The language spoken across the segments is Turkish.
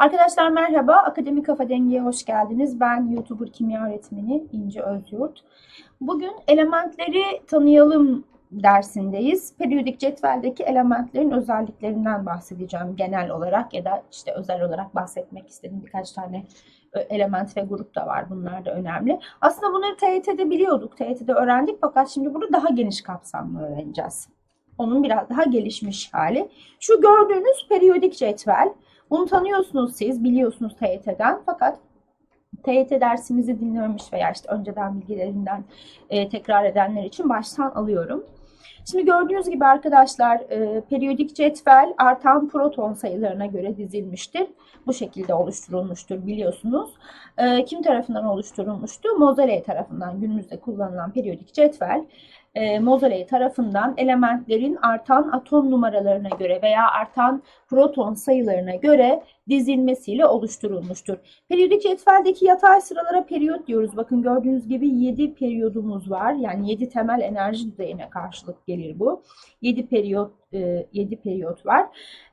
Arkadaşlar merhaba, Akademik Kafa Denge'ye hoş geldiniz. Ben YouTuber kimya öğretmeni İnci Özyurt. Bugün elementleri tanıyalım dersindeyiz. Periyodik cetveldeki elementlerin özelliklerinden bahsedeceğim genel olarak ya da işte özel olarak bahsetmek istediğim birkaç tane e, element ve grup da var. Bunlar da önemli. Aslında bunları TYT'de biliyorduk, TYT'de öğrendik fakat şimdi burada daha geniş kapsamlı öğreneceğiz. Onun biraz daha gelişmiş hali. Şu gördüğünüz periyodik cetvel. Bunu tanıyorsunuz siz, biliyorsunuz TYT'den fakat TYT dersimizi dinlememiş veya işte önceden bilgilerinden e, tekrar edenler için baştan alıyorum. Şimdi gördüğünüz gibi arkadaşlar e, periyodik cetvel artan proton sayılarına göre dizilmiştir. Bu şekilde oluşturulmuştur biliyorsunuz. E, kim tarafından oluşturulmuştu? Mozele tarafından günümüzde kullanılan periyodik cetvel e, Mozele tarafından elementlerin artan atom numaralarına göre veya artan proton sayılarına göre dizilmesiyle oluşturulmuştur. Periyodik cetveldeki yatay sıralara periyot diyoruz. Bakın gördüğünüz gibi 7 periyodumuz var. Yani 7 temel enerji düzeyine karşılık gelir bu. 7 periyot 7 periyot var.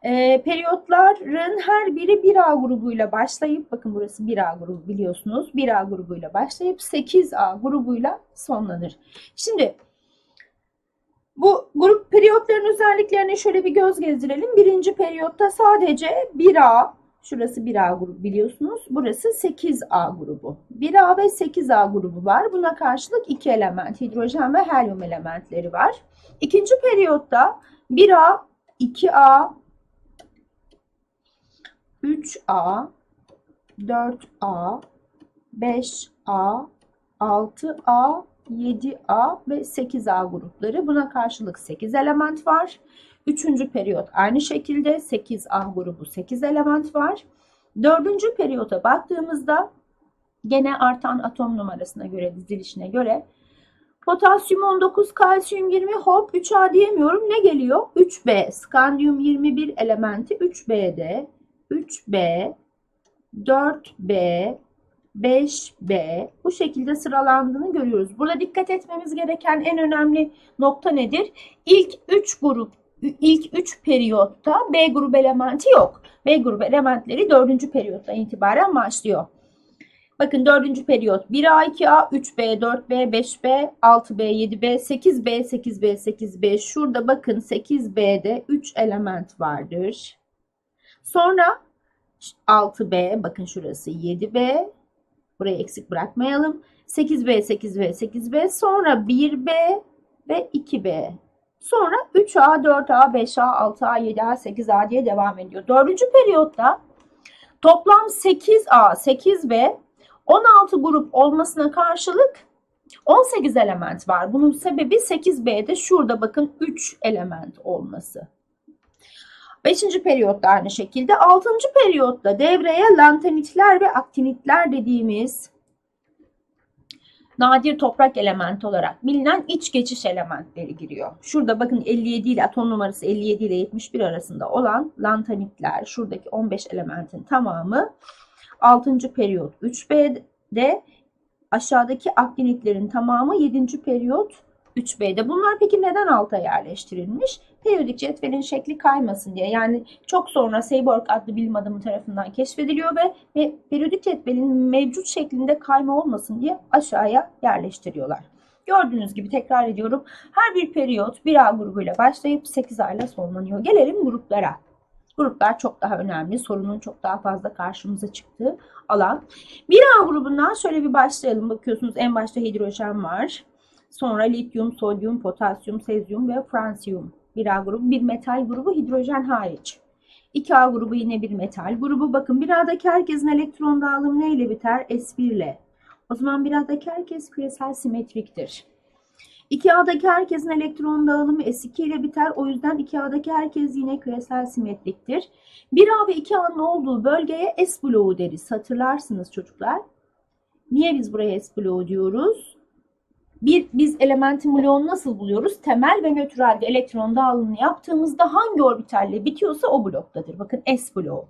E, periyotların her biri 1A grubuyla başlayıp bakın burası 1A grubu biliyorsunuz. 1A grubuyla başlayıp 8A grubuyla sonlanır. Şimdi bu grup periyotların özelliklerine şöyle bir göz gezdirelim. Birinci periyotta sadece 1A, şurası 1A grubu biliyorsunuz. Burası 8A grubu. 1A ve 8A grubu var. Buna karşılık iki element, hidrojen ve helyum elementleri var. İkinci periyotta 1A, 2A, 3A, 4A, 5A, 6A 7A ve 8A grupları. Buna karşılık 8 element var. Üçüncü periyot aynı şekilde 8A grubu 8 element var. Dördüncü periyota baktığımızda gene artan atom numarasına göre dizilişine göre potasyum 19, kalsiyum 20, hop 3A diyemiyorum. Ne geliyor? 3B, skandiyum 21 elementi 3B'de, 3B, 4B, 5B bu şekilde sıralandığını görüyoruz. Burada dikkat etmemiz gereken en önemli nokta nedir? İlk 3 grup, ilk 3 periyotta B grup elementi yok. B grup elementleri 4. periyottan itibaren başlıyor. Bakın 4. periyot 1A, 2A, 3B, 4B, 5B, 6B, 7B, 8B, 8B, 8B. Şurada bakın 8B'de 3 element vardır. Sonra 6B, bakın şurası 7B, Burayı eksik bırakmayalım. 8B, 8B, 8B. Sonra 1B ve 2B. Sonra 3A, 4A, 5A, 6A, 7A, 8A diye devam ediyor. Dördüncü periyotta toplam 8A, 8B 16 grup olmasına karşılık 18 element var. Bunun sebebi 8B'de şurada bakın 3 element olması. Beşinci periyotta aynı şekilde. Altıncı periyotta devreye lantanitler ve aktinitler dediğimiz nadir toprak elementi olarak bilinen iç geçiş elementleri giriyor. Şurada bakın 57 ile atom numarası 57 ile 71 arasında olan lantanitler şuradaki 15 elementin tamamı 6. periyot 3B'de aşağıdaki aktinitlerin tamamı 7. periyot 3B'de. Bunlar peki neden alta yerleştirilmiş? Periyodik cetvelin şekli kaymasın diye. Yani çok sonra Seaborg adlı bilim adamı tarafından keşfediliyor ve, ve periyodik cetvelin mevcut şeklinde kayma olmasın diye aşağıya yerleştiriyorlar. Gördüğünüz gibi tekrar ediyorum. Her bir periyot bir A grubuyla başlayıp 8 ayla sonlanıyor. Gelelim gruplara. Gruplar çok daha önemli. Sorunun çok daha fazla karşımıza çıktığı alan. Bir A grubundan şöyle bir başlayalım. Bakıyorsunuz en başta hidrojen var. Sonra lityum, sodyum, potasyum, sezyum ve fransiyum. Bir A grubu, bir metal grubu hidrojen hariç. 2A grubu yine bir metal grubu. Bakın bir A'daki herkesin elektron dağılımı ne ile biter? S1 ile. O zaman bir A'daki herkes küresel simetriktir. 2A'daki herkesin elektron dağılımı S2 ile biter. O yüzden 2A'daki herkes yine küresel simetriktir. 1A ve 2A'nın olduğu bölgeye S bloğu deriz. Hatırlarsınız çocuklar. Niye biz buraya S bloğu diyoruz? Bir, biz elementin bloğunu nasıl buluyoruz? Temel ve nötralde elektron dağılımını yaptığımızda hangi orbitalle bitiyorsa o bloktadır. Bakın S bloğu.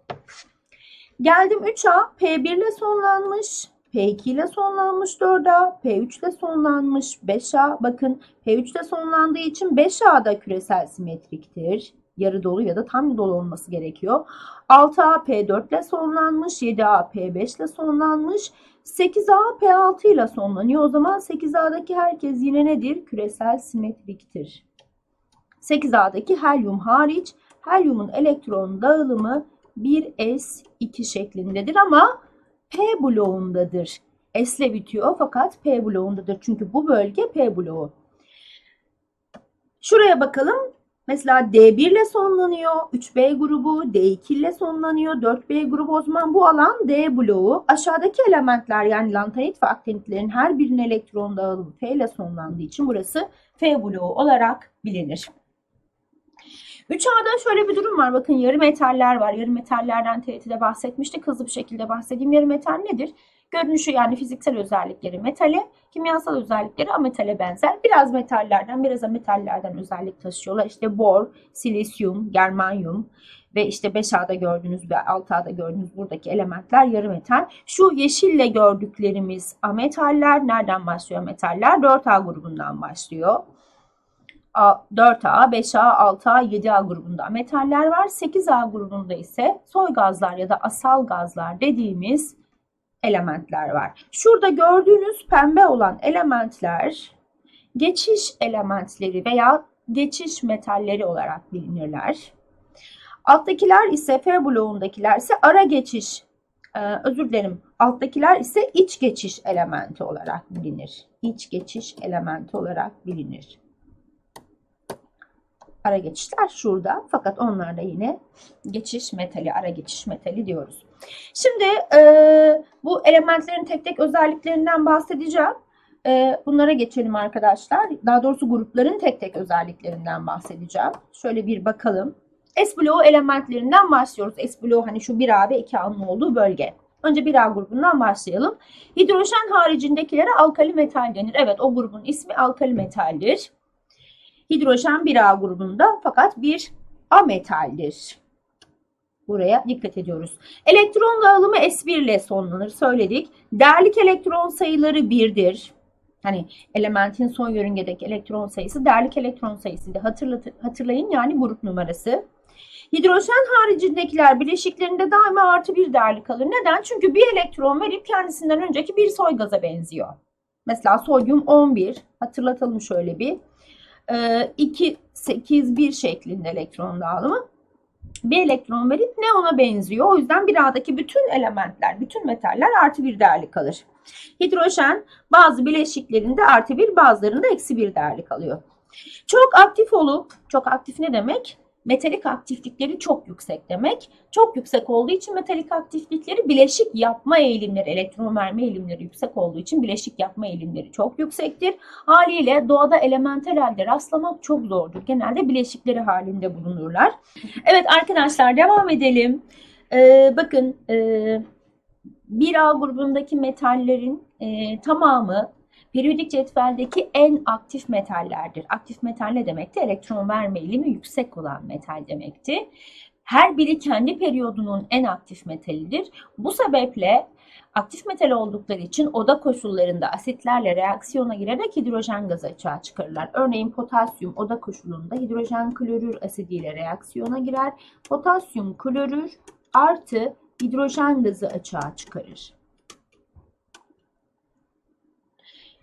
Geldim 3A. P1 ile sonlanmış. P2 ile sonlanmış 4A. P3 ile sonlanmış 5A. Bakın P3 ile sonlandığı için 5A da küresel simetriktir. yarı dolu ya da tam dolu olması gerekiyor. 6A P4 ile sonlanmış, 7A P5 ile sonlanmış, 8A P6 ile sonlanıyor. O zaman 8A'daki herkes yine nedir? Küresel simetriktir. 8A'daki helyum hariç helyumun elektron dağılımı 1s2 şeklindedir ama P bloğundadır. S bitiyor fakat P bloğundadır. Çünkü bu bölge P bloğu. Şuraya bakalım. Mesela D1 ile sonlanıyor. 3B grubu D2 ile sonlanıyor. 4B grubu o zaman bu alan D bloğu. Aşağıdaki elementler yani lantanit ve aktinitlerin her birinin elektron dağılımı F ile sonlandığı için burası F bloğu olarak bilinir. 3A'da şöyle bir durum var. Bakın yarı metaller var. Yarı metallerden TRT'de bahsetmiştik. Hızlı bir şekilde bahsedeyim. Yarı metal nedir? Görünüşü yani fiziksel özellikleri metale, kimyasal özellikleri ametale benzer. Biraz metallerden, biraz ametallerden özellik taşıyorlar. İşte bor, silisyum, germanyum ve işte 5A'da gördüğünüz ve 6A'da gördüğünüz buradaki elementler yarı metal. Şu yeşille gördüklerimiz ametaller. Nereden başlıyor metaller? 4A grubundan başlıyor. 4A, 5A, 6A, 7A grubunda metaller var. 8A grubunda ise soy gazlar ya da asal gazlar dediğimiz elementler var. Şurada gördüğünüz pembe olan elementler geçiş elementleri veya geçiş metalleri olarak bilinirler. Alttakiler ise F bloğundakiler ise ara geçiş, e, özür dilerim, alttakiler ise iç geçiş elementi olarak bilinir. İç geçiş elementi olarak bilinir. Ara geçişler şurada fakat onlar da yine geçiş metali, ara geçiş metali diyoruz. Şimdi e, bu elementlerin tek tek özelliklerinden bahsedeceğim. E, bunlara geçelim arkadaşlar. Daha doğrusu grupların tek tek özelliklerinden bahsedeceğim. Şöyle bir bakalım. S bloğu elementlerinden başlıyoruz. S bloğu hani şu 1A ve 2A'nın olduğu bölge. Önce 1A grubundan başlayalım. Hidrojen haricindekilere alkali metal denir. Evet o grubun ismi alkali metaldir. Hidrojen 1A grubunda fakat bir ametaldir. Buraya dikkat ediyoruz. Elektron dağılımı S1 ile sonlanır söyledik. Değerlik elektron sayıları 1'dir. Hani elementin son yörüngedeki elektron sayısı değerlik elektron sayısıydı. Hatırlayın yani grup numarası. Hidrojen haricindekiler bileşiklerinde daima artı bir değerli kalır. Neden? Çünkü bir elektron verip kendisinden önceki bir soy gaza benziyor. Mesela sodyum 11. Hatırlatalım şöyle bir. 2, 8, 1 şeklinde elektron dağılımı bir elektron verip ne ona benziyor. O yüzden bir A'daki bütün elementler, bütün metaller artı bir değerli kalır. Hidrojen bazı bileşiklerinde artı bir bazılarında eksi bir değerli kalıyor. Çok aktif olup, çok aktif ne demek? Metalik aktiflikleri çok yüksek demek. Çok yüksek olduğu için metalik aktiflikleri bileşik yapma eğilimleri, elektron verme eğilimleri yüksek olduğu için bileşik yapma eğilimleri çok yüksektir. Haliyle doğada elementel halde rastlamak çok zordur. Genelde bileşikleri halinde bulunurlar. Evet arkadaşlar devam edelim. Ee, bakın e, 1A grubundaki metallerin e, tamamı periyodik cetveldeki en aktif metallerdir. Aktif metal ne demekti? Elektron verme eğilimi yüksek olan metal demekti. Her biri kendi periyodunun en aktif metalidir. Bu sebeple aktif metal oldukları için oda koşullarında asitlerle reaksiyona girerek hidrojen gazı açığa çıkarırlar. Örneğin potasyum oda koşulunda hidrojen klorür asidiyle reaksiyona girer. Potasyum klorür artı hidrojen gazı açığa çıkarır.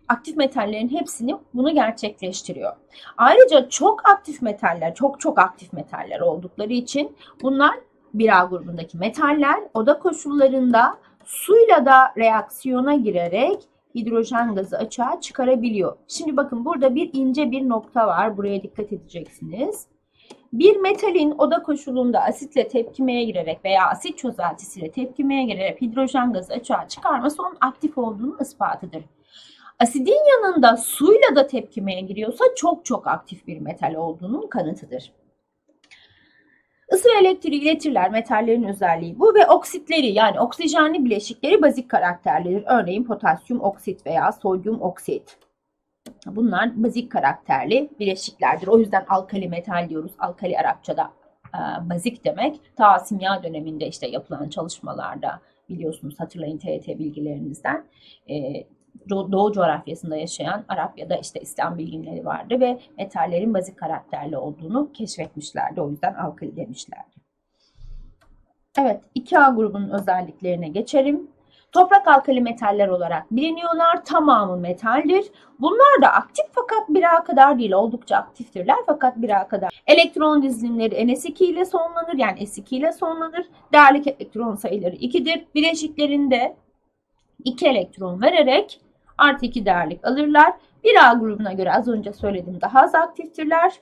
Aktif metallerin hepsini bunu gerçekleştiriyor. Ayrıca çok aktif metaller, çok çok aktif metaller oldukları için bunlar 1A grubundaki metaller oda koşullarında suyla da reaksiyona girerek hidrojen gazı açığa çıkarabiliyor. Şimdi bakın burada bir ince bir nokta var. Buraya dikkat edeceksiniz. Bir metalin oda koşulunda asitle tepkimeye girerek veya asit çözeltisiyle tepkimeye girerek hidrojen gazı açığa çıkarması onun aktif olduğunun ispatıdır. Asidin yanında suyla da tepkimeye giriyorsa çok çok aktif bir metal olduğunun kanıtıdır. Isı ve elektriği iletirler metallerin özelliği bu ve oksitleri yani oksijenli bileşikleri bazik karakterlidir. Örneğin potasyum oksit veya sodyum oksit. Bunlar bazik karakterli bileşiklerdir. O yüzden alkali metal diyoruz. Alkali Arapçada e, bazik demek. Ta simya döneminde işte yapılan çalışmalarda biliyorsunuz hatırlayın TET bilgilerinizden. E, Doğu coğrafyasında yaşayan Arap ya da işte İslam bilginleri vardı ve metallerin bazik karakterli olduğunu keşfetmişlerdi. O yüzden alkali demişlerdi. Evet, 2A grubunun özelliklerine geçelim. Toprak alkali metaller olarak biliniyorlar. Tamamı metaldir. Bunlar da aktif fakat 1A kadar değil. Oldukça aktiftirler fakat 1A kadar. Elektron dizilimleri NS2 ile sonlanır. Yani S2 ile sonlanır. Değerlik elektron sayıları 2'dir. Bileşiklerinde 2 elektron vererek artı 2 değerlik alırlar. 1A grubuna göre az önce söyledim daha az aktiftirler.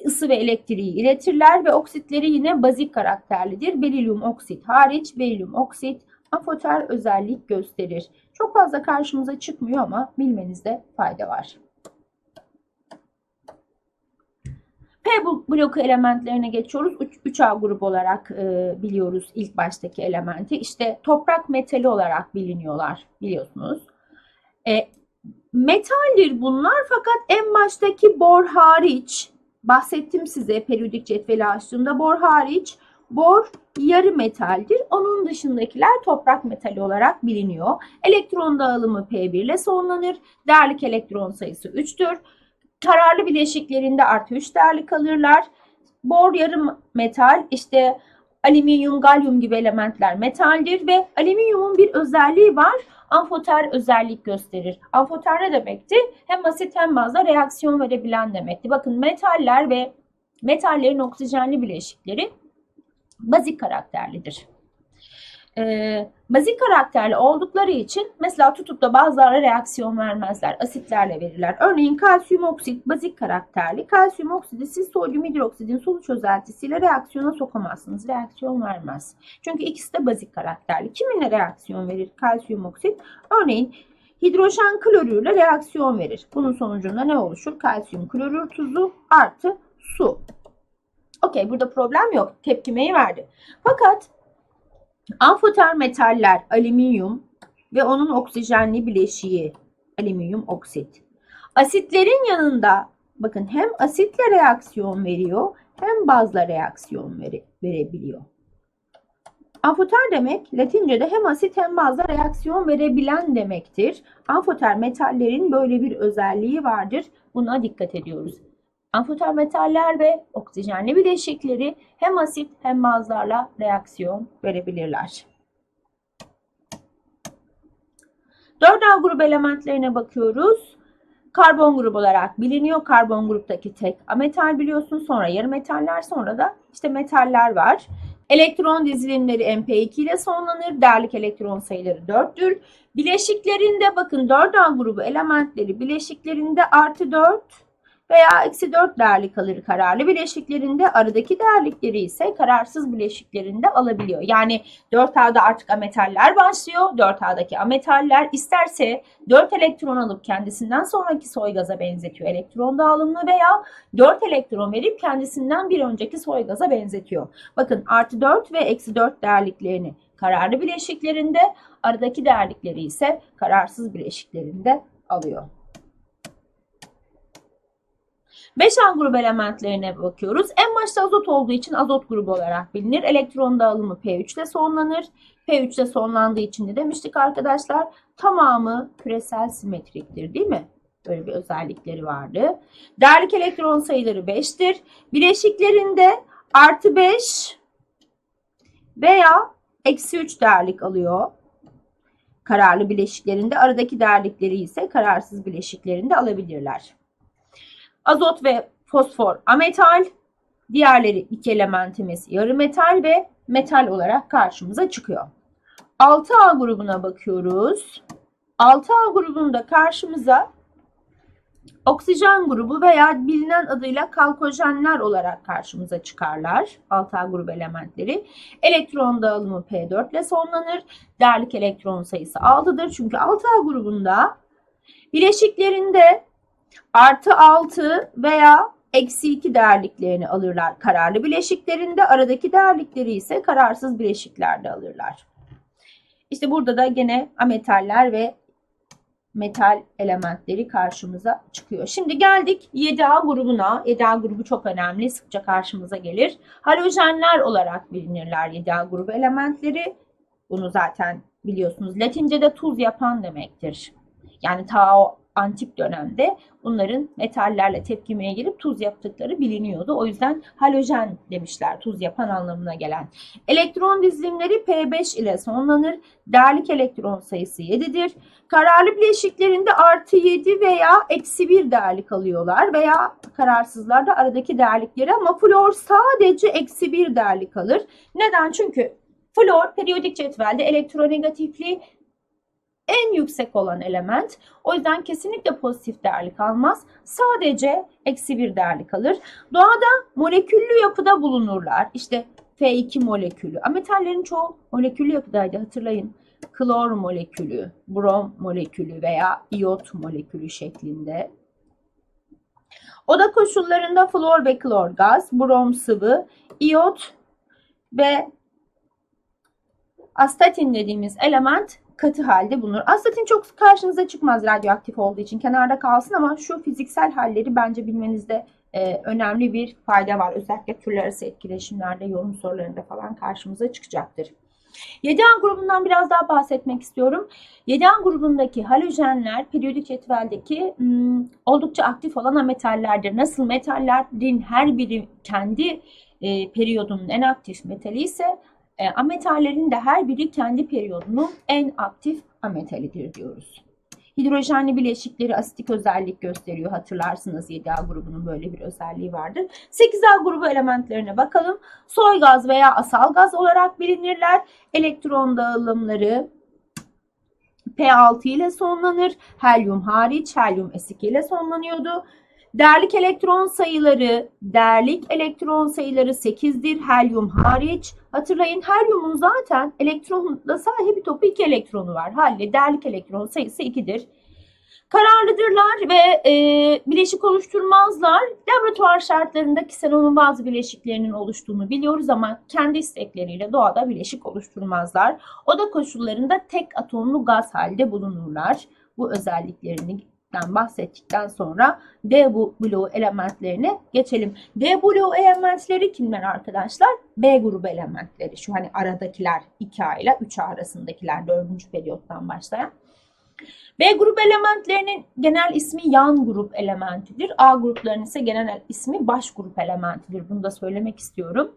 Isı ve elektriği iletirler ve oksitleri yine bazik karakterlidir. Berilyum oksit hariç berilyum oksit afoter özellik gösterir. Çok fazla karşımıza çıkmıyor ama bilmenizde fayda var. P bloku elementlerine geçiyoruz. 3A grup olarak e, biliyoruz ilk baştaki elementi. İşte toprak metali olarak biliniyorlar biliyorsunuz. E, metaldir bunlar fakat en baştaki bor hariç bahsettim size periyodik cetveli açtığımda bor hariç bor yarı metaldir. Onun dışındakiler toprak metali olarak biliniyor. Elektron dağılımı P1 ile sonlanır. Değerlik elektron sayısı 3'tür. Kararlı bileşiklerinde artı 3 değerlik alırlar. Bor yarı metal işte alüminyum, galyum gibi elementler metaldir ve alüminyumun bir özelliği var. Amfoter özellik gösterir. Amfoter ne demekti? Hem asit hem bazda reaksiyon verebilen demekti. Bakın metaller ve metallerin oksijenli bileşikleri bazik karakterlidir. Ee, bazik karakterli oldukları için mesela tutup da bazıları reaksiyon vermezler. Asitlerle verirler. Örneğin kalsiyum oksit bazik karakterli. Kalsiyum oksidi siz sodyum hidroksidin solu çözeltisiyle reaksiyona sokamazsınız. Reaksiyon vermez. Çünkü ikisi de bazik karakterli. Kiminle reaksiyon verir kalsiyum oksit? Örneğin hidrojen klorürle reaksiyon verir. Bunun sonucunda ne oluşur? Kalsiyum klorür tuzu artı su. Okey burada problem yok. Tepkimeyi verdi. Fakat amfoter metaller alüminyum ve onun oksijenli bileşiği alüminyum oksit. Asitlerin yanında bakın hem asitle reaksiyon veriyor hem bazla reaksiyon vere, verebiliyor. Amfoter demek Latince'de hem asit hem bazla reaksiyon verebilen demektir. Amfoter metallerin böyle bir özelliği vardır. Buna dikkat ediyoruz. Amfoter metaller ve oksijenli bileşikleri hem asit hem bazlarla reaksiyon verebilirler. 4A grubu elementlerine bakıyoruz. Karbon grubu olarak biliniyor. Karbon gruptaki tek ametal biliyorsun. Sonra yarı metaller sonra da işte metaller var. Elektron dizilimleri MP2 ile sonlanır. Değerlik elektron sayıları 4'tür. Bileşiklerinde bakın 4A grubu elementleri bileşiklerinde artı 4 veya eksi 4 değerlik alır kararlı bileşiklerinde aradaki değerlikleri ise kararsız bileşiklerinde alabiliyor. Yani 4A'da artık ametaller başlıyor. 4A'daki ametaller isterse 4 elektron alıp kendisinden sonraki soy benzetiyor elektron dağılımını veya 4 elektron verip kendisinden bir önceki soy benzetiyor. Bakın artı 4 ve eksi 4 değerliklerini kararlı bileşiklerinde aradaki değerlikleri ise kararsız bileşiklerinde alıyor. 5A grubu elementlerine bakıyoruz. En başta azot olduğu için azot grubu olarak bilinir. Elektron dağılımı P3 ile sonlanır. P3 ile sonlandığı için de demiştik arkadaşlar tamamı küresel simetriktir değil mi? Böyle bir özellikleri vardı. Değerlik elektron sayıları 5'tir. Bileşiklerinde artı 5 veya eksi 3 değerlik alıyor. Kararlı bileşiklerinde aradaki değerlikleri ise kararsız bileşiklerinde alabilirler. Azot ve fosfor ametal, diğerleri iki elementimiz yarı metal ve metal olarak karşımıza çıkıyor. 6A grubuna bakıyoruz. 6A grubunda karşımıza oksijen grubu veya bilinen adıyla kalkojenler olarak karşımıza çıkarlar. 6A grubu elementleri. Elektron dağılımı P4 ile sonlanır. Değerlik elektron sayısı 6'dır. Çünkü 6A grubunda bileşiklerinde artı 6 veya eksi 2 değerliklerini alırlar kararlı bileşiklerinde. Aradaki değerlikleri ise kararsız bileşiklerde alırlar. İşte burada da gene ametaller ve metal elementleri karşımıza çıkıyor. Şimdi geldik 7A grubuna. 7A grubu çok önemli. Sıkça karşımıza gelir. Halojenler olarak bilinirler 7A grubu elementleri. Bunu zaten biliyorsunuz. Latince'de tuz yapan demektir. Yani ta o antik dönemde bunların metallerle tepkimeye girip tuz yaptıkları biliniyordu. O yüzden halojen demişler tuz yapan anlamına gelen. Elektron dizilimleri P5 ile sonlanır. Değerlik elektron sayısı 7'dir. Kararlı bileşiklerinde artı 7 veya eksi 1 değerlik alıyorlar veya kararsızlar da aradaki değerlikleri ama flor sadece eksi 1 değerlik alır. Neden? Çünkü flor periyodik cetvelde elektronegatifliği en yüksek olan element. O yüzden kesinlikle pozitif değerlik almaz. Sadece eksi bir değerlik kalır. Doğada moleküllü yapıda bulunurlar. İşte F2 molekülü. Ametallerin çoğu moleküllü yapıdaydı hatırlayın. Klor molekülü, brom molekülü veya iot molekülü şeklinde. Oda koşullarında flor ve klor gaz, brom sıvı, iot ve astatin dediğimiz element katı halde bulunur. Astatin çok karşınıza çıkmaz radyoaktif olduğu için kenarda kalsın ama şu fiziksel halleri bence bilmenizde e, önemli bir fayda var. Özellikle türler arası etkileşimlerde, yorum sorularında falan karşımıza çıkacaktır. 7A grubundan biraz daha bahsetmek istiyorum. 7A grubundaki halojenler periyodik cetveldeki hmm, oldukça aktif olan ametallerdir. Nasıl metallerin her biri kendi e, periyodunun en aktif metali ise e, ametallerin de her biri kendi periyodunun en aktif ametalidir diyoruz. Hidrojenli bileşikleri asitik özellik gösteriyor. Hatırlarsınız 7A grubunun böyle bir özelliği vardır. 8A grubu elementlerine bakalım. Soy gaz veya asal gaz olarak bilinirler. Elektron dağılımları P6 ile sonlanır. Helyum hariç helyum S2 ile sonlanıyordu. Değerlik elektron sayıları, değerlik elektron sayıları 8'dir. Helyum hariç. Hatırlayın helyumun zaten elektronla sahibi topu 2 elektronu var. Halde değerlik elektron sayısı 2'dir. Kararlıdırlar ve e, bileşik oluşturmazlar. Laboratuvar şartlarında ksenonun bazı bileşiklerinin oluştuğunu biliyoruz ama kendi istekleriyle doğada bileşik oluşturmazlar. Oda koşullarında tek atomlu gaz halde bulunurlar. Bu özelliklerini bahsettikten sonra D bloğu elementlerine geçelim. D bloğu elementleri kimler arkadaşlar? B grubu elementleri. Şu hani aradakiler 2A ile 3A arasındakiler 4. periyottan başlayan. B grup elementlerinin genel ismi yan grup elementidir. A gruplarının ise genel ismi baş grup elementidir. Bunu da söylemek istiyorum.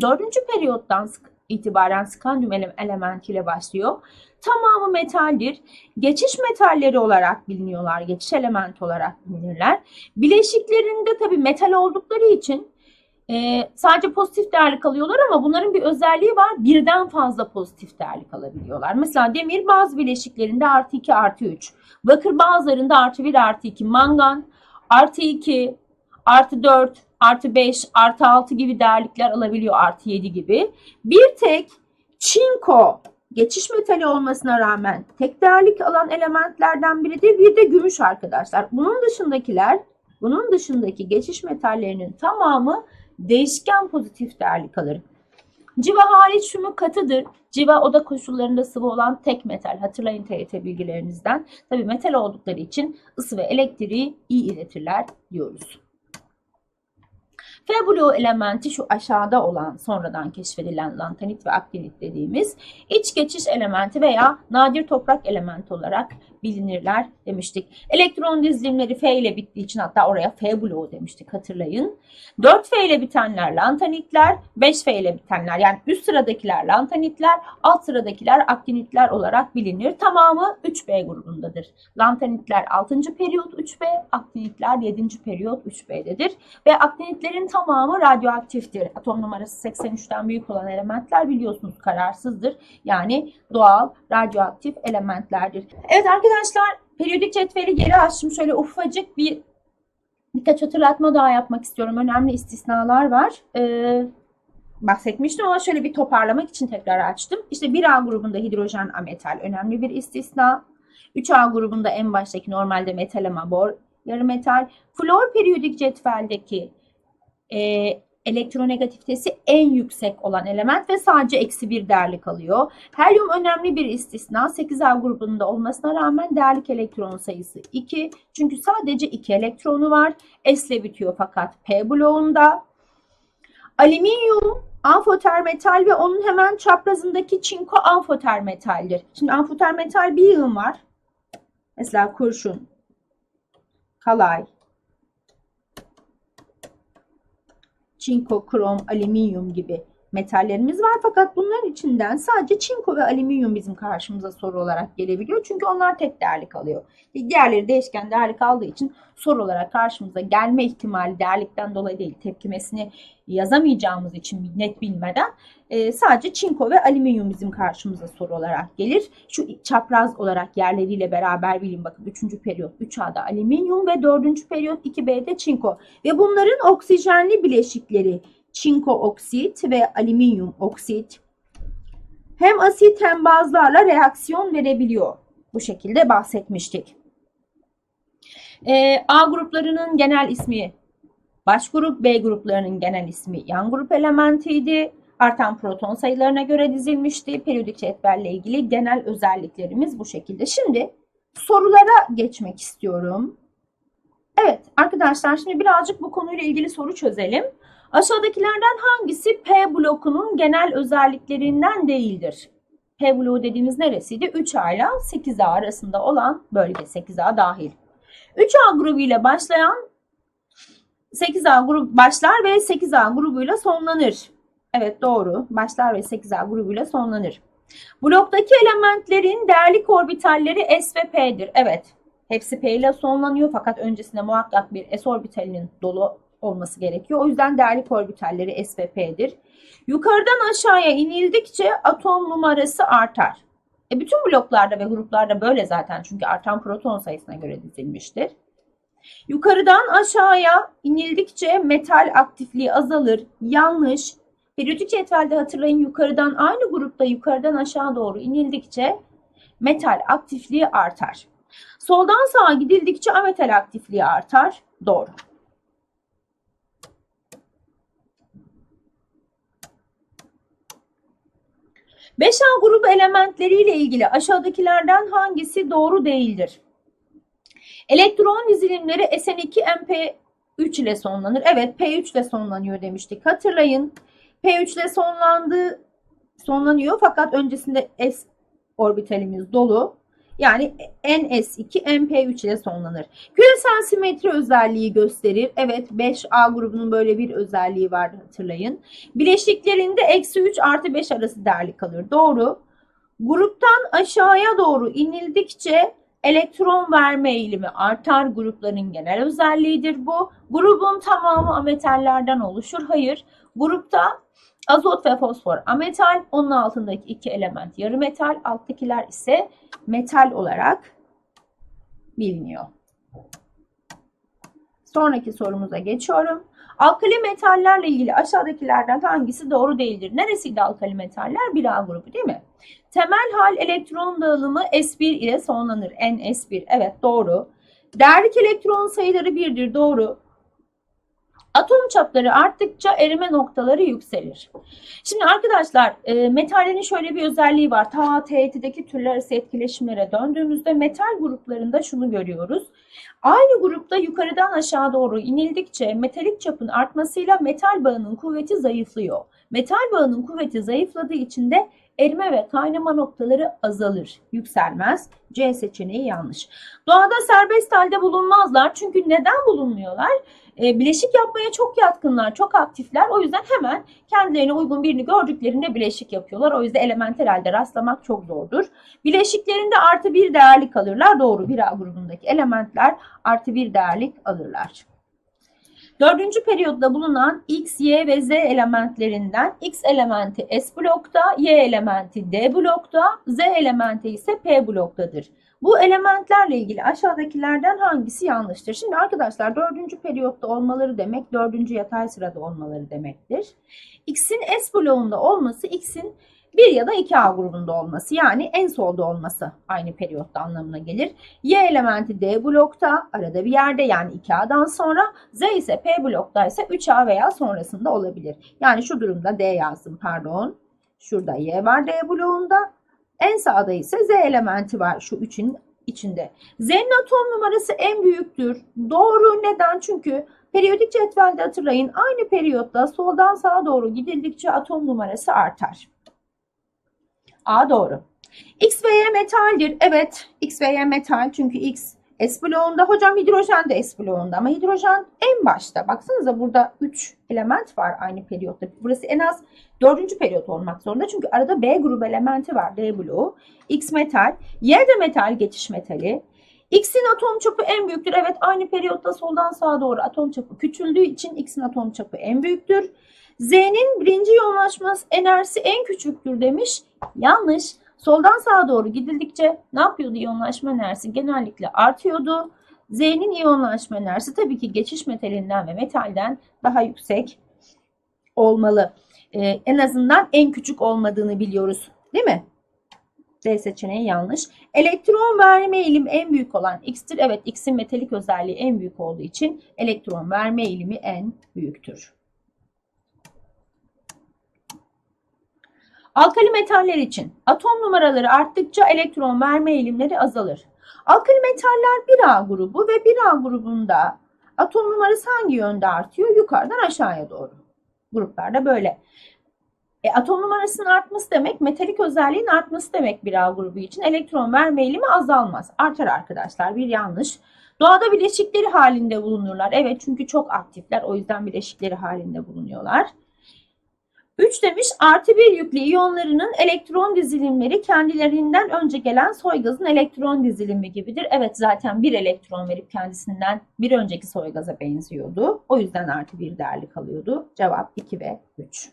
Dördüncü periyottan itibaren skandiyum elementiyle başlıyor. Tamamı metaldir. Geçiş metalleri olarak biliniyorlar. Geçiş elementi olarak bilinirler. Bileşiklerinde tabii metal oldukları için e, sadece pozitif değerlik alıyorlar ama bunların bir özelliği var. Birden fazla pozitif değerlik alabiliyorlar. Mesela demir bazı bileşiklerinde artı 2 artı 3. Bakır bazılarında artı 1 artı 2. Mangan artı 2 artı 4 artı 5 artı 6 gibi değerlikler alabiliyor. Artı 7 gibi. Bir tek çinko geçiş metali olmasına rağmen tek değerlik alan elementlerden biridir. Bir de gümüş arkadaşlar. Bunun dışındakiler, bunun dışındaki geçiş metallerinin tamamı değişken pozitif değerlik alır. Civa hariç şunu katıdır. Civa oda koşullarında sıvı olan tek metal. Hatırlayın TYT bilgilerinizden. Tabi metal oldukları için ısı ve elektriği iyi iletirler diyoruz. F bloğu elementi şu aşağıda olan sonradan keşfedilen lantanit ve aktinit dediğimiz iç geçiş elementi veya nadir toprak elementi olarak bilinirler demiştik. Elektron dizilimleri F ile bittiği için hatta oraya F bloğu demiştik hatırlayın. 4F ile bitenler lantanitler, 5F ile bitenler yani üst sıradakiler lantanitler, alt sıradakiler aktinitler olarak bilinir. Tamamı 3B grubundadır. Lantanitler 6. periyot 3B, aktinitler 7. periyot 3B'dedir. Ve aktinitlerin tamamı radyoaktiftir. Atom numarası 83'ten büyük olan elementler biliyorsunuz kararsızdır. Yani doğal radyoaktif elementlerdir. Evet arkadaşlar periyodik cetveli geri açtım. Şöyle ufacık bir birkaç hatırlatma daha yapmak istiyorum. Önemli istisnalar var. Ee, bahsetmiştim ama şöyle bir toparlamak için tekrar açtım. İşte 1A grubunda hidrojen ametal önemli bir istisna. 3A grubunda en baştaki normalde metal ama bor yarı metal. Flor periyodik cetveldeki e, elektronegatifitesi en yüksek olan element ve sadece eksi bir değerli kalıyor. Helyum önemli bir istisna. 8A grubunda olmasına rağmen değerlik elektron sayısı 2. Çünkü sadece 2 elektronu var. S ile bitiyor fakat P bloğunda. Alüminyum amfoter metal ve onun hemen çaprazındaki çinko amfoter metaldir. Şimdi amfoter metal bir yığın var. Mesela kurşun, kalay, çinko, krom, alüminyum gibi metallerimiz var. Fakat bunların içinden sadece çinko ve alüminyum bizim karşımıza soru olarak gelebiliyor. Çünkü onlar tek değerli kalıyor. Diğerleri değişken değerli kaldığı için soru olarak karşımıza gelme ihtimali değerlikten dolayı değil tepkimesini yazamayacağımız için net bilmeden e, sadece çinko ve alüminyum bizim karşımıza soru olarak gelir. Şu çapraz olarak yerleriyle beraber bilin bakın 3. periyot 3A'da alüminyum ve 4. periyot 2B'de çinko ve bunların oksijenli bileşikleri çinko oksit ve alüminyum oksit hem asit hem bazlarla reaksiyon verebiliyor. Bu şekilde bahsetmiştik. Ee, A gruplarının genel ismi baş grup, B gruplarının genel ismi yan grup elementiydi. Artan proton sayılarına göre dizilmişti. Periyodik cetvelle ilgili genel özelliklerimiz bu şekilde. Şimdi sorulara geçmek istiyorum. Evet arkadaşlar şimdi birazcık bu konuyla ilgili soru çözelim. Aşağıdakilerden hangisi P blokunun genel özelliklerinden değildir? P bloğu dediğimiz neresiydi? 3A ile 8A arasında olan bölge 8A dahil. 3A grubu ile başlayan 8A grubu başlar ve 8A grubuyla sonlanır. Evet doğru. Başlar ve 8A grubuyla sonlanır. Bloktaki elementlerin değerlik orbitalleri S ve P'dir. Evet. Hepsi P ile sonlanıyor fakat öncesinde muhakkak bir S orbitalinin dolu olması gerekiyor. O yüzden değerlik orbitalleri S ve P'dir. Yukarıdan aşağıya inildikçe atom numarası artar. E bütün bloklarda ve gruplarda böyle zaten çünkü artan proton sayısına göre dizilmiştir. Yukarıdan aşağıya inildikçe metal aktifliği azalır. Yanlış. Periyodik cetvelde hatırlayın yukarıdan aynı grupta yukarıdan aşağı doğru inildikçe metal aktifliği artar. Soldan sağa gidildikçe ametal aktifliği artar. Doğru. 5A grubu elementleriyle ilgili aşağıdakilerden hangisi doğru değildir? Elektron dizilimleri SN2MP3 ile sonlanır. Evet P3 ile sonlanıyor demiştik. Hatırlayın P3 ile sonlandı, sonlanıyor fakat öncesinde S orbitalimiz dolu. Yani NS2 MP3 ile sonlanır. Küresel simetri özelliği gösterir. Evet 5A grubunun böyle bir özelliği vardı hatırlayın. Bileşiklerinde eksi 3 artı 5 arası değerli kalır. Doğru. Gruptan aşağıya doğru inildikçe elektron verme eğilimi artar. Grupların genel özelliğidir bu. Grubun tamamı ametallerden oluşur. Hayır. Grupta Azot ve fosfor ametal, onun altındaki iki element yarı metal, alttakiler ise metal olarak biliniyor. Sonraki sorumuza geçiyorum. Alkali metallerle ilgili aşağıdakilerden hangisi doğru değildir? Neresiydi alkali metaller? 1A grubu değil mi? Temel hal elektron dağılımı S1 ile sonlanır. NS1. Evet doğru. Değerlik elektron sayıları 1'dir. Doğru. Atom çapları arttıkça erime noktaları yükselir. Şimdi arkadaşlar e, metallerin şöyle bir özelliği var. Ta TET'deki türler arası etkileşimlere döndüğümüzde metal gruplarında şunu görüyoruz. Aynı grupta yukarıdan aşağı doğru inildikçe metalik çapın artmasıyla metal bağının kuvveti zayıflıyor. Metal bağının kuvveti zayıfladığı için de erime ve kaynama noktaları azalır, yükselmez. C seçeneği yanlış. Doğada serbest halde bulunmazlar. Çünkü neden bulunmuyorlar? E, bileşik yapmaya çok yatkınlar, çok aktifler. O yüzden hemen kendilerine uygun birini gördüklerinde bileşik yapıyorlar. O yüzden elementer halde rastlamak çok zordur. Bileşiklerinde artı bir değerlik alırlar. Doğru bir A grubundaki elementler artı bir değerlik alırlar. Dördüncü periyotta bulunan X, Y ve Z elementlerinden X elementi S blokta, Y elementi D blokta, Z elementi ise P bloktadır. Bu elementlerle ilgili aşağıdakilerden hangisi yanlıştır? Şimdi arkadaşlar dördüncü periyotta olmaları demek dördüncü yatay sırada olmaları demektir. X'in S bloğunda olması X'in 1 ya da 2A grubunda olması yani en solda olması aynı periyotta anlamına gelir. Y elementi D blokta arada bir yerde yani 2A'dan sonra Z ise P blokta ise 3A veya sonrasında olabilir. Yani şu durumda D yazdım pardon. Şurada Y var D bloğunda. En sağda ise Z elementi var şu üçün içinde. Z'nin atom numarası en büyüktür. Doğru neden? Çünkü periyodik cetvelde hatırlayın aynı periyotta soldan sağa doğru gidildikçe atom numarası artar. A doğru. X ve Y metaldir. Evet X ve Y metal çünkü X S bloğunda. Hocam hidrojen de S bloğunda ama hidrojen en başta. Baksanıza burada 3 element var aynı periyotta. Burası en az 4. periyot olmak zorunda. Çünkü arada B grubu elementi var D bloğu. X metal. Y de metal geçiş metali. X'in atom çapı en büyüktür. Evet aynı periyotta soldan sağa doğru atom çapı küçüldüğü için X'in atom çapı en büyüktür. Z'nin birinci yoğunlaşması enerjisi en küçüktür demiş. Yanlış. Soldan sağa doğru gidildikçe ne yapıyordu iyonlaşma enerjisi? Genellikle artıyordu. Z'nin iyonlaşma enerjisi tabii ki geçiş metalinden ve metalden daha yüksek olmalı. Ee, en azından en küçük olmadığını biliyoruz. Değil mi? D seçeneği yanlış. Elektron verme eğilimi en büyük olan X'tir. Evet X'in metalik özelliği en büyük olduğu için elektron verme eğilimi en büyüktür. Alkali metaller için atom numaraları arttıkça elektron verme eğilimleri azalır. Alkali metaller 1A grubu ve 1A grubunda atom numarası hangi yönde artıyor? Yukarıdan aşağıya doğru. Gruplarda böyle. E, atom numarasının artması demek metalik özelliğin artması demek 1A grubu için. Elektron verme eğilimi azalmaz. Artar arkadaşlar bir yanlış. Doğada bileşikleri halinde bulunurlar. Evet çünkü çok aktifler o yüzden bileşikleri halinde bulunuyorlar. 3 demiş artı bir yüklü iyonlarının elektron dizilimleri kendilerinden önce gelen soy elektron dizilimi gibidir. Evet zaten bir elektron verip kendisinden bir önceki soy benziyordu. O yüzden artı bir değerli kalıyordu. Cevap 2 ve 3.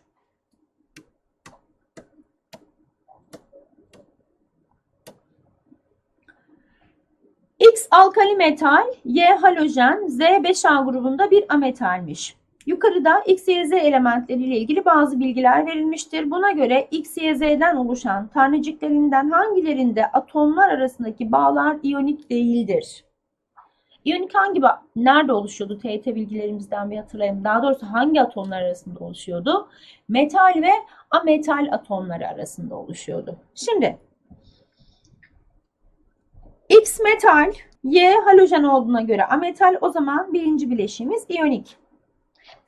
X alkali metal, Y halojen, Z 5A grubunda bir ametalmiş. Yukarıda X, Y, Z elementleriyle ilgili bazı bilgiler verilmiştir. Buna göre X, Y, Z'den oluşan taneciklerinden hangilerinde atomlar arasındaki bağlar iyonik değildir? İyonik hangi nerede oluşuyordu? TET bilgilerimizden bir hatırlayalım. Daha doğrusu hangi atomlar arasında oluşuyordu? Metal ve ametal atomları arasında oluşuyordu. Şimdi X metal, Y halojen olduğuna göre ametal o zaman birinci bileşiğimiz iyonik.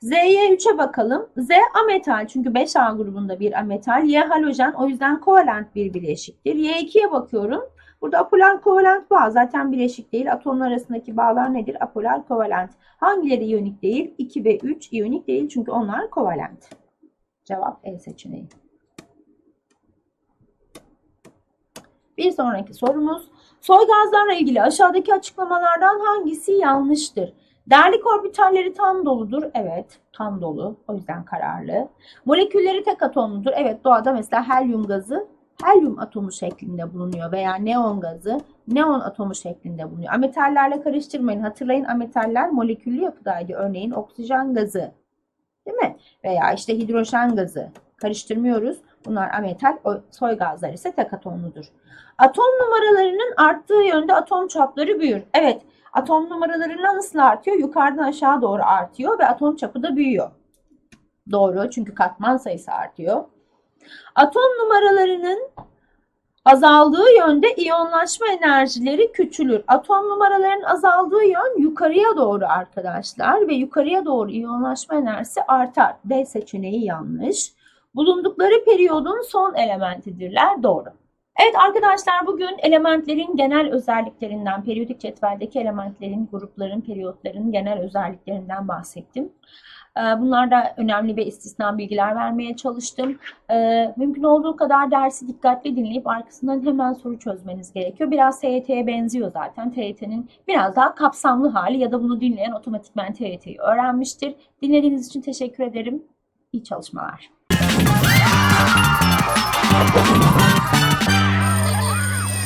Z'ye 3'e bakalım. Z ametal çünkü 5A grubunda bir ametal. Y halojen o yüzden kovalent bir bileşiktir. Y2'ye bakıyorum. Burada apolar kovalent bağ zaten bileşik değil. Atomlar arasındaki bağlar nedir? Apolar kovalent. Hangileri iyonik değil? 2 ve 3 iyonik değil çünkü onlar kovalent. Cevap E seçeneği. Bir sonraki sorumuz. Soy gazlarla ilgili aşağıdaki açıklamalardan hangisi yanlıştır? Derlik orbitalleri tam doludur. Evet, tam dolu. O yüzden kararlı. Molekülleri tek atomludur. Evet, doğada mesela helyum gazı helyum atomu şeklinde bulunuyor veya neon gazı neon atomu şeklinde bulunuyor. Ametallerle karıştırmayın. Hatırlayın ametaller moleküllü yapıdaydı. Örneğin oksijen gazı. Değil mi? Veya işte hidrojen gazı. Karıştırmıyoruz. Bunlar ametal, soy gazlar ise tek atomludur. Atom numaralarının arttığı yönde atom çapları büyür. Evet, atom numaraları nasıl artıyor? Yukarıdan aşağı doğru artıyor ve atom çapı da büyüyor. Doğru, çünkü katman sayısı artıyor. Atom numaralarının azaldığı yönde iyonlaşma enerjileri küçülür. Atom numaralarının azaldığı yön yukarıya doğru arkadaşlar ve yukarıya doğru iyonlaşma enerjisi artar. D seçeneği yanlış. Bulundukları periyodun son elementidirler. Doğru. Evet arkadaşlar bugün elementlerin genel özelliklerinden, periyodik cetveldeki elementlerin, grupların, periyotların genel özelliklerinden bahsettim. Bunlar da önemli ve istisna bilgiler vermeye çalıştım. Mümkün olduğu kadar dersi dikkatli dinleyip arkasından hemen soru çözmeniz gerekiyor. Biraz TYT'ye benziyor zaten. TYT'nin biraz daha kapsamlı hali ya da bunu dinleyen otomatikmen TYT'yi öğrenmiştir. Dinlediğiniz için teşekkür ederim. İyi çalışmalar.